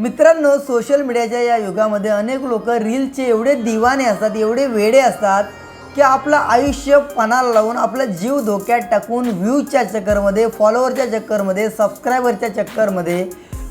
मित्रांनो सोशल मीडियाच्या या युगामध्ये अनेक लोक रीलचे एवढे दिवाने असतात एवढे वेडे असतात की आपलं आयुष्य पणाला लावून आपला जीव धोक्यात टाकून व्ह्यूजच्या चक्करमध्ये फॉलोअरच्या चक्करमध्ये सबस्क्रायबरच्या चक्करमध्ये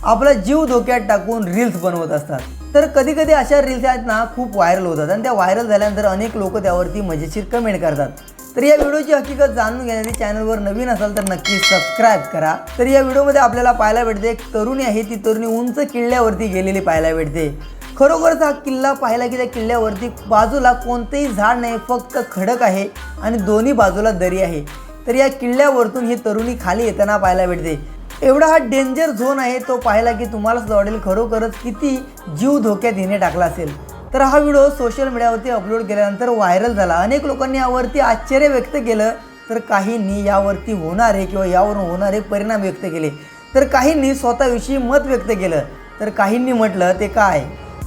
आपला जीव धोक्यात टाकून रील्स बनवत असतात. तर कधी कधी अशा रील्स आहेत ना खूप व्हायरल होतात. आणि त्या व्हायरल झाल्यानंतर अनेक लोक त्यावरती मजेशीर कमेंट करतात. तर या व्हिडिओची हकीकत जाणून घेण्यासाठी चॅनलवर नवीन असाल तर नक्की सबस्क्राईब करा. तर या व्हिडिओमध्ये आपल्याला पाहायला भेटते एक तरुणी आहे ती तरुणी उंच किल्ल्यावरती गेलेली पाहायला भेटते. खरोखरच हा किल्ला पाहिला की त्या किल्ल्यावरती बाजूला कोणतेही झाड नाही फक्त खडक आहे आणि दोन्ही बाजूला दरी आहे. तर या किल्ल्यावरतून ही तरुणी खाली येताना पाहायला भेटते. एवढा हा डेंजर झोन आहे तो पाहिला की तुम्हाला वाटेल खरोखरच किती जीव धोक्यात हिने टाकला असेल. तर हा व्हिडिओ सोशल मीडियावरती अपलोड केल्यानंतर व्हायरल झाला. अनेक लोकांनी यावरती आश्चर्य व्यक्त केलं. तर काहींनी यावरती होणारे किंवा यावरून होणारे परिणाम व्यक्त केले. तर काहींनी स्वतःविषयी मत व्यक्त केलं. तर काहींनी म्हटलं ते काय?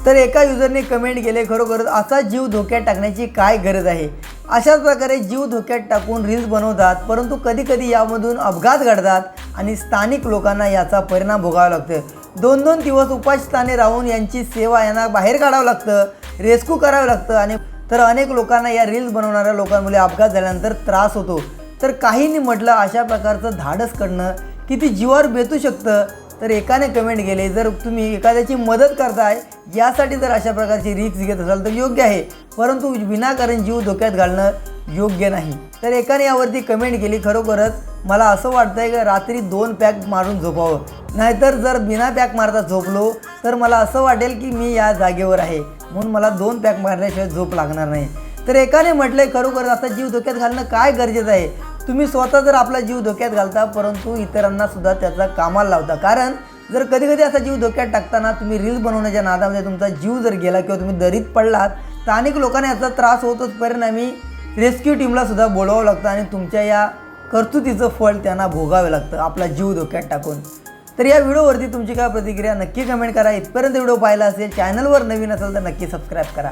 तर एका युजरने कमेंट केले खरोखरच असा जीव धोक्यात टाकण्याची काय गरज आहे? अशाच प्रकारे जीव धोक्यात टाकून रील्स बनवतात परंतु कधीकधी यामधून अपघात घडतात आणि स्थानिक लोकांना याचा परिणाम भोगावा लागतो. दोन दोन दिवस उपासस्थाने राहून यांची सेवा यांना बाहेर काढावं लागतं रेस्क्यू करावं लागतं आणि तर अनेक लोकांना या रील्स बनवणाऱ्या लोकांमुळे अपघात झाल्यानंतर त्रास होतो. तर काहींनी म्हटलं अशा प्रकारचं धाडस करणं किती जीवावर बेतू शकतं? तर एकाने कमेंट केले जर तुम्ही एखाद्याची मदत करताय यासाठी जर अशा प्रकारची रिक्स घेत असाल तर योग्य आहे. परंतु विनाकारण जीव धोक्यात घालणं योग्य नाही. तर एकाने यावरती कमेंट केली खरोखरच मला असं वाटतंय की रात्री दोन पॅक मारून झोपावं. नाहीतर जर बिना पॅक मारता झोपलो तर मला असं वाटेल की मी या जागेवर आहे. म्हणून मला दोन पॅक मारल्याशिवाय झोप लागणार नाही. तर एकाने म्हटलंय खरोखर आता जीव धोक्यात घालणं काय गरजेचं आहे? तुम्ही स्वतः जर आपला जीव धोक्यात घालता परंतु इतरांना सुद्धा त्याचा कामाला लावता. कारण जर कधी कधी असा जीव धोक्यात टाकताना तुम्ही रील्स बनवण्याच्या नादामध्ये तुमचा जीव जर गेला किंवा तुम्ही दरीत पडलात तर अनेक लोकांना याचा त्रास होतोच परिणामी रेस्क्यू टीमला सुद्धा बोलवावं लागतं आणि तुमच्या या कर्तुतीचं फळ त्यांना भोगावं लागतं आपला जीव धोक्यात टाकून. तर या व्हिडिओवरती तुमची काय प्रतिक्रिया नक्की कमेंट करा. इथपर्यंत व्हिडिओ पाहिला असेल चॅनलवर नवीन असेल तर नक्की सबस्क्राईब करा.